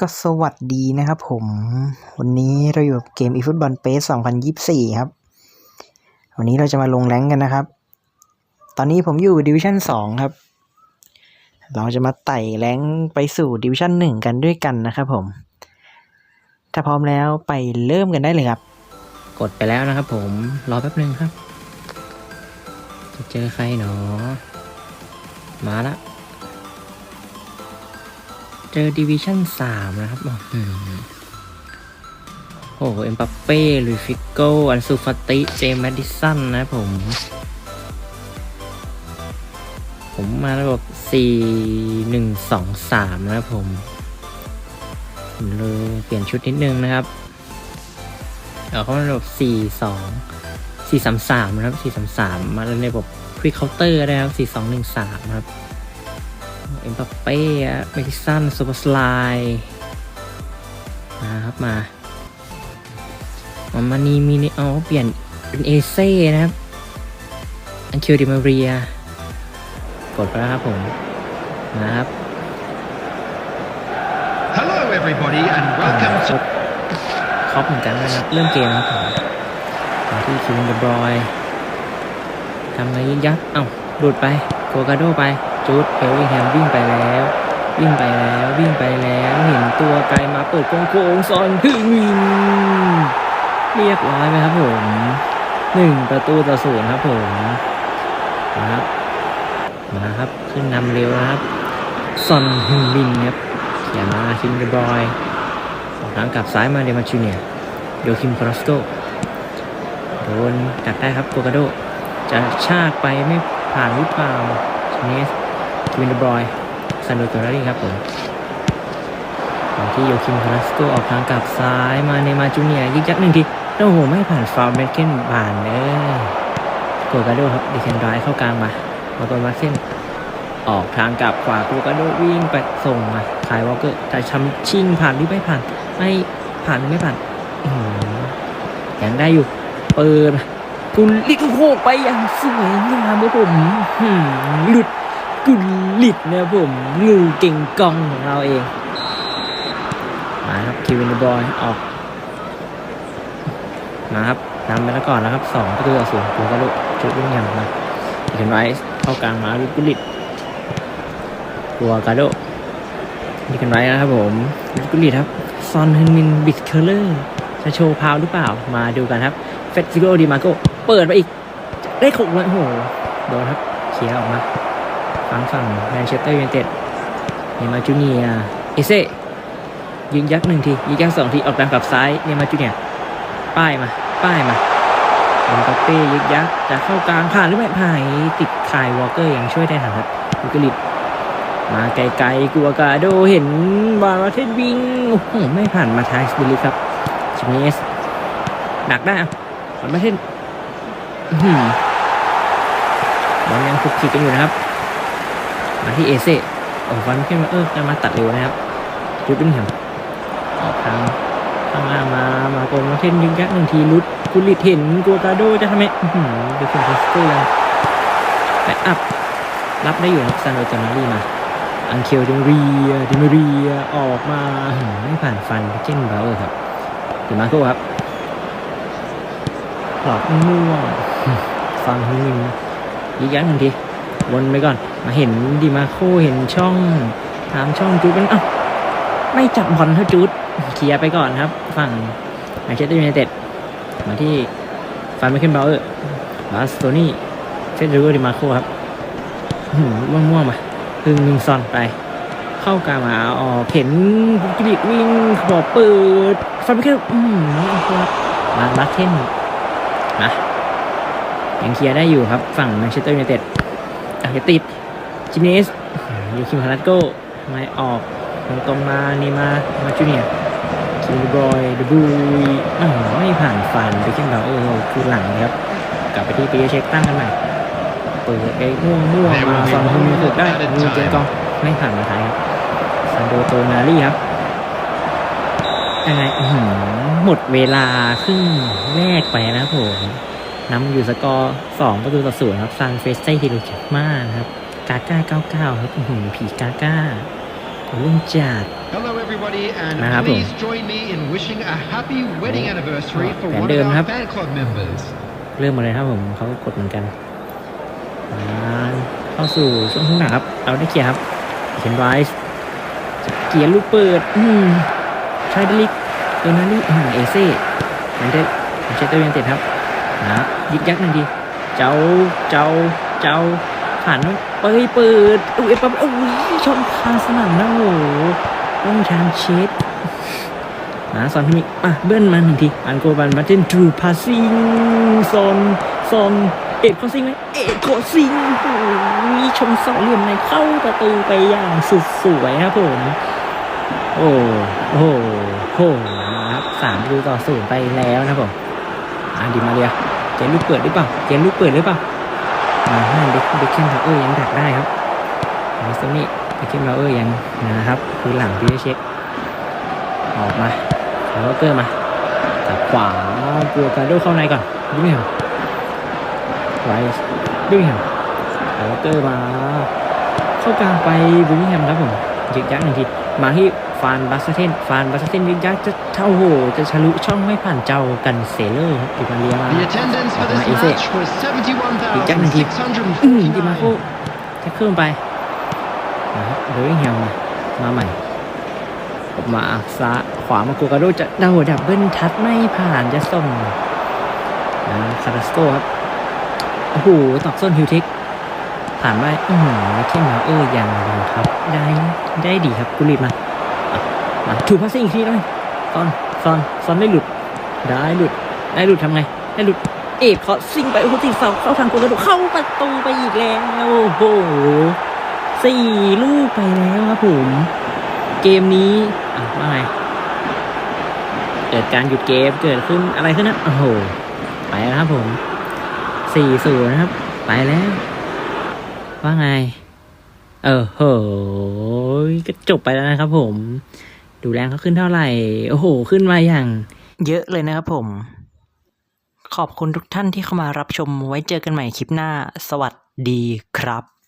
ก็สวัสดีนะครับผม วันนี้เราอยู่กับเกม eFootball PES 2024 ครับ วันนี้เราจะมาลงแรงกันนะครับ ตอนนี้ผมอยู่ดิวิชั่น2 ครับ เราจะมาไต่แรงไปสู่ดิวิชั่น1 กันด้วยกันนะครับผม ถ้าพร้อมแล้วไปเริ่มกันได้เลยครับ กดไปแล้วนะครับผม รอแป๊บนึงครับ จะเจอใครหนอ มาละ เจอดิวิชั่นสามนะครับอื้อหือโอ้โห เอ็มบัปเป้ลุยฟิกโก้อันซูฟาติ เจมส์แมดดิสันนะผม ผมมาระบบสี่หนึ่งสองสามนะผม ผมเลยเปลี่ยนชุดนิดนึงนะครับ เอาเข้ามาระบบสี่สองสี่สามสามนะครับสี่สามสามมาในระบบพรีเคาน์เตอร์ได้ครับสี่สองหนึ่งสามครับ เอ็มบัปเป้อะเมดิสันซูเปอร์สไลด์มาครับมามามานีมีนี่เอาเปลี่ยนเป็นเอเซ่นะครับ อันคิวดิมาเรีย กดไปแล้วครับผมนะครับ Hello, everybody, and welcome คร to บครบเหมือนกันนะครับ เริ่มเกมนะครับผมมาที่คิวเดบรอยทำไงยิงยักษ์เอ้าหลุดไปโกกาโดไป จูดเบลลิงแฮมวิ่งไปแล้ว วิ่งไปแล้ววิ่งไปแล้วเห็นตัวไกลมาเปิดโค้งๆซอนพึ่งวินเรียบร้อยไหมครับผมหนึ่งประตูต่อศูนย์ครับผมนะครับมาครับขึ้นนำเร็วนะครับซอนฮึงบินครับเขียนมาคิมเดบอยออกทางกลับซ้ายมาเดมาชูเนียโยคิมคราสโกโดนกัดได้ครับโกกาโดจะชากไปไม่ผ่านหรือเปล่าชเนส คิวินเดบรอยซันโดโตนารีครับผมที่โยคิมคาราสโกออกทางกลับซ้ายมาเนมาจูเนียยิงยักหนึ่งทีโอ้โหไม่ผ่านฟาวล์เบเกนผ่านเลยโกกาโดครับดิเคนไรเข้ากลางมามาตัวมาเส้นออกทางกลับขวาโกกาโดวิ่งไปส่งมาคายวอลเกอร์จะชำชิงผ่านหรือไม่ผ่าน ไม่ผ่านหรือไม่ผ่านยังได้อยู่ เปิดกุลลิกโคไปอย่างสวยงามครับผมหลุด กุลิดนะผมงูเก่งกองของเราเอง มาครับคิวินบอยออก มาครับนำไปแล้วก่อนนะครับสองประตูต่อศูนย์กูก็ลุกชุดวิ่งยำมาเห็นไว้เข้ากลางมาลุกุลิดตัวกาโดนี่กันไว้นะครับผมลุกุลิดครับซอนฮึนมินบิดเคอร์เลอร์จะโชว์พาวหรือเปล่ามาดูกันครับเฟสซิโกดีมาโกเปิดไปอีกได้ขกเลยโอ้โหโดนครับเคลียร์ออกมา ฝั่งฝั่งแมนเชสเตอร์ยูไนเต็ดเนมาจูเนียเอเซ่ยิงยักหนึ่งทียิงยักสองทีออกทางกับซ้ายเนมาจูเนียป้ายมา ป้ายมาเอ็มบัปเป้ยิงยักจะเข้ากลางผ่านหรือไม่ผ่านติดคายวอลเกอร์ยังช่วยได้ทันครับลูกลิตมาไกลๆกัวกาโดเห็นบาร์เทนวิ่งโอ้โหไม่ผ่านมาทางสปิลิครับชิมิเมสดักได้บอลม่เช่นบอลยังคุกคิกกันอยู่นะครับ มาที่เอเซ่โอ้ฟันขึ้นมาเออจะมาตัดเร็วนะครับจุดดึงแฮมออกทางข้างล่างมามาโกนมาเทนยิงยักษ์หนึ่งทีลุดกุลิเห็นกัวกาโดจะทำไมอื้อหือเดฟเฟนสเตอร์ยังแบ็อัพรับได้อยู่นะซานโดจานารีมาอังเคลดิมเรียดิมเรียออกมาไม่ผ่านฟันเจนบราเออร์ครับเดี๋ยวมาโก้ครับหลอกม่วงฟังฮึงยิงยันทันที วนไปก่อน มาเห็นดีมาโคเห็นช่องถามช่องจูดเป็นอ้าวไม่จับบอลเท่าจูดเคลียร์ไปก่อนครับ ฝั่งแมนเชสเตอร์ยูไนเต็ดมาที่ฟันไม่ขึ้นเบลเออร์บาสโตนี่เฟเดริโกดิมาโคครับม่วงๆมาพึ่งหนึ่งซอนไป เข้ากลางมาออกเห็นกิลิกวิ่งขอบเปิดฟันไม่ขึ้นอืมครับมาบัคเทนนะยังเคลียร์ได้อยู่ครับ ฝั่งแมนเชสเตอร์ยูไนเต็ด อาจจะติดจิเนสยูคิมฮารัตโก้ไม่ออกตรงตรงมาเนมามาจูเนียร์คิมบอยเดบูยอ๋อไม่ผ่านฟันไปขึ้นเราเออคือหลังครับ กลับไปที่ปีเช็คตั้งกันใหม่เปิดไอ้ม่วงม่วงมาฟังมือถูกได้มือเจนกองไม่ผ่านมาท้ายครับซันโดโตนารีครับยังไงอื้อหือหมดเวลาครึ่งแรกไปนะครับผม นำอยู่สกอร์สองประตูต่อศูนย์ครับซานเฟสเซ่ฮิโรชิมานะครับกาก้าเก้าเก้าครับอื้อหือผีกาก้าเรื่องจัด Hello, everyone, everybody, and นะครับผม please join me in wishing a happy wedding anniversary for แผน one เดิ of ม our ครับ fan club members. เริ่มมาเลยครับผมเขากดเหมือนกันอ่าเข้าสู่ช่วงข้างหน้าครับ เราได้เคลียร์ครับเคนไรส์เกียร์ลูกเปิด อืมชายเดลิกเดนาลี่อ่าเอเซ่มันได้เชสเตอร์เวนเต็ดครับ นะยิกยักหนึ่งทีเจ้าเจ้าเจ้าผ่านเปิดเปิดอุ้ยปั๊บโอ้ยชนคาสนั่นนะโอ้โหต้องทางเชสนะซอนที่มีอะเบิ้ลมาหนึ่งทีอันโกบันบัตเทนทรูพาซิงซอนซอนเอ็ดคอซิงไหมเอ็ดคอซิงโอ้ยชมเสาเหลี่ยมในเข้าประตูไปอย่างสุดสวยครับผม โอ้โหโหนะครับสามประตูต่อศูนย์ไปแล้วนะครับผม อดีมาเรียเกมลูกเปิดหรือเปล่าเกมลูกเปิดหรือเปล่าอ่าเด็กเด็กเคนทาเออร์ยังดักได้ครับมิสเตอร์นี่เด็กเคนทาเออร์ยังนะครับคือหลังพี่เช็คออกมาแล้วเกอร์มาจากขวาปัวกาโดเข้าในก่อนดูไม่เหรอไรส์ดูไม่เหรอแล้วเกอร์มาเข้ากลางไปบูมิแฮมครับผมยึกยักหนึ่งทีมาที่ ฟานบัสเทนฟานบัสเทนยึกยักจะเท่าโหจะทะลุช่องไม่ผ่านเจ้ากันเซเลอร์ครับดิมาเรียมา The attendance for ออกมา this เอเซ่ match was อีกจักหนึ่งทีอืมดิมาโค 71,649. แท็กเกิลไปนะครับเบอร์ริงแฮมมามาใหม่ออกมาซ้ายขวามาโกกาโดจะเดาดับเบิลทัดไม่ผ่านจะส่งนะคาราสโกครับโอ้โหตอกส้นฮิวเทคผ่านไปอือหือเข้มแล้วเออยังยังครับ ได้ได้ดีครับกุลีดมาอะมา ถูกพาสซิ่งอีกทีเลยซอนซอนซอนได้หลุด ได้หลุด ได้หลุดทำไง ได้หลุด เอ็ดเขาซิ่งไปโอ้โหติดเสาเข้าทางโกกาโดเข้าประตูไปอีกแล้ว โอ้โหสี่ลูกไปแล้วครับผม เกมนี้อะว่าไงเกิดการหยุดเกมเกิดขึ้นอะไรขึ้นนะโอ้โห ไปแล้วครับผมสี่ศูนย์นะครับ ไปแล้ว ว่าไง เออโหก็จบไปแล้วนะครับผม ดูแรงเขาขึ้นเท่าไหร่ โอ้โห ขึ้นมาอย่าง เยอะเลยนะครับผม ขอบคุณทุกท่านที่เข้ามารับชมไว้เจอกันใหม่คลิปหน้า สวัสดีครับ